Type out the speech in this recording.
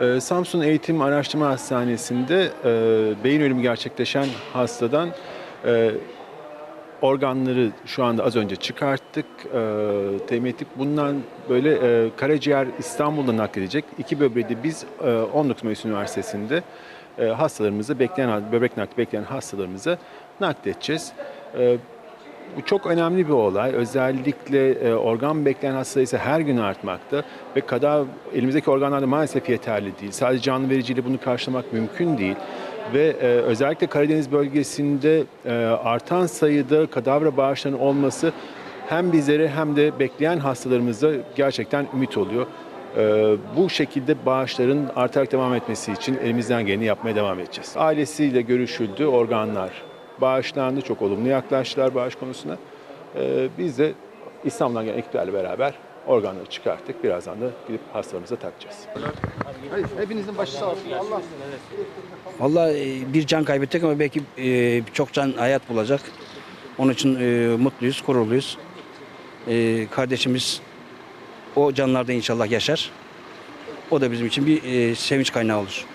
Ee, Samsun Eğitim Araştırma Hastanesi'nde e, beyin ölümü gerçekleşen hastadan e, organları şu anda az önce çıkarttık, e, temin ettik. Bundan böyle e, karaciğer İstanbul'da nakledecek. İki böbreği de biz e, 19 Mayıs Üniversitesi'nde e, hastalarımızı bekleyen, böbrek nakli bekleyen hastalarımızı nakledeceğiz. E, bu çok önemli bir olay. Özellikle e, organ bekleyen hasta sayısı her gün artmakta ve kadar elimizdeki organlar da maalesef yeterli değil. Sadece canlı vericiyle bunu karşılamak mümkün değil. Ve e, özellikle Karadeniz bölgesinde e, artan sayıda kadavra bağışlarının olması hem bizlere hem de bekleyen hastalarımıza gerçekten ümit oluyor. E, bu şekilde bağışların artarak devam etmesi için elimizden geleni yapmaya devam edeceğiz. Ailesiyle görüşüldü, organlar bağışlandı, çok olumlu yaklaştılar bağış konusuna. E, biz de İstanbul'dan gelen ekiplerle beraber organları çıkarttık. Birazdan da gidip hastalarımıza takacağız. Hepinizin başı sağ olsun. Allah Vallahi e, bir can kaybettik ama belki e, çok can hayat bulacak. Onun için e, mutluyuz, gururluyuz. Kardeşimiz o canlarda inşallah yaşar. O da bizim için bir sevinç kaynağı olur.